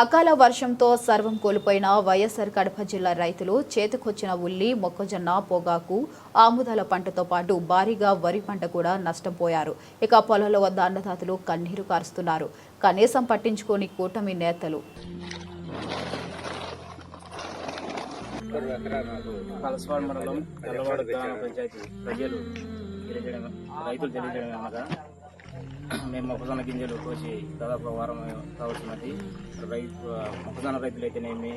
అకాల వర్షంతో సర్వం కోల్పోయిన వైఎస్ఆర్ కడప జిల్లా రైతులు చేతికొచ్చిన ఉల్లి మొక్కజొన్న పొగాకు ఆముదాల పంటతో పాటు భారీగా వరి పంట కూడా నష్టపోయారు ఇక పొలాల వద్ద అన్నదాతలు కన్నీరు కారుస్తున్నారు. కనీసం పట్టించుకోని కూటమి నేతలు. మండలం గ్రామ పంచాయతీ ప్రజలు తెలియజేయడం రైతులు మేము మొక్కజొన్న గింజలు కోసి దాదాపు వారం కావాల్సినది రైతు మొక్కజొన్న రైతులు అయితేనేమి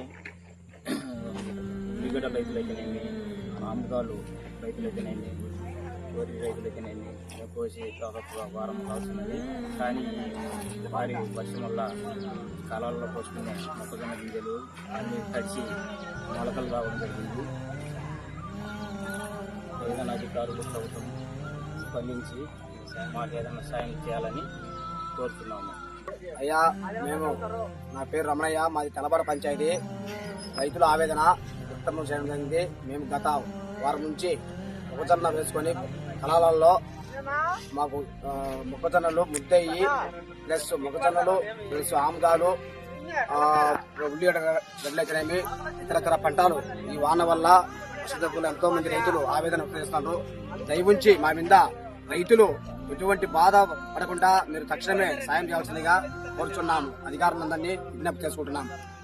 ఉల్లిగడ్డ రైతులు అయితేనేమి రైతులైతేనేమి రైతులు అయితేనేమి వరి రైతులు అయితేనేమి కోసి దాదాపు వారం కావాల్సినది కానీ భారీ వర్షం వల్ల కాలాల్లో పోసుకునే మొక్కజొన్న గింజలు అన్ని తడిచి మొలకలు రావడం జరిగింది. ఏదైనా అధికారులు ప్రభుత్వం స్పందించి మాకు ఏదైనా సాయం చేయాలని కోరుతున్నాము. అయ్యా మేము నా పేరు రమణయ్య మాది తెలబడ పంచాయతీ. రైతుల ఆవేదన వ్యక్తం చేయడం జరిగింది. మేము గత వారం నుంచి మొక్కజొన్న వేసుకొని కళాలలో మాకు మొక్కజొన్నలు ముద్దయ్యి ప్లస్ మొక్కజొన్నలు ప్లస్ ఆముదాలు ఆ, ఇతరతర పంటలు ఈ వాన వల్ల వర్షదబ్బులు ఎంతో మంది రైతులు ఆవేదన వ్యక్తం చేస్తున్నారు. దయవుంచి మా మీద రైతులు ఎటువంటి బాధ పడకుండా మీరు తక్షణమే సాయం చేయాల్సిందిగా కోరుచున్నాము. అధికారులందరినీ విజ్ఞప్తి చేసుకుంటున్నాము.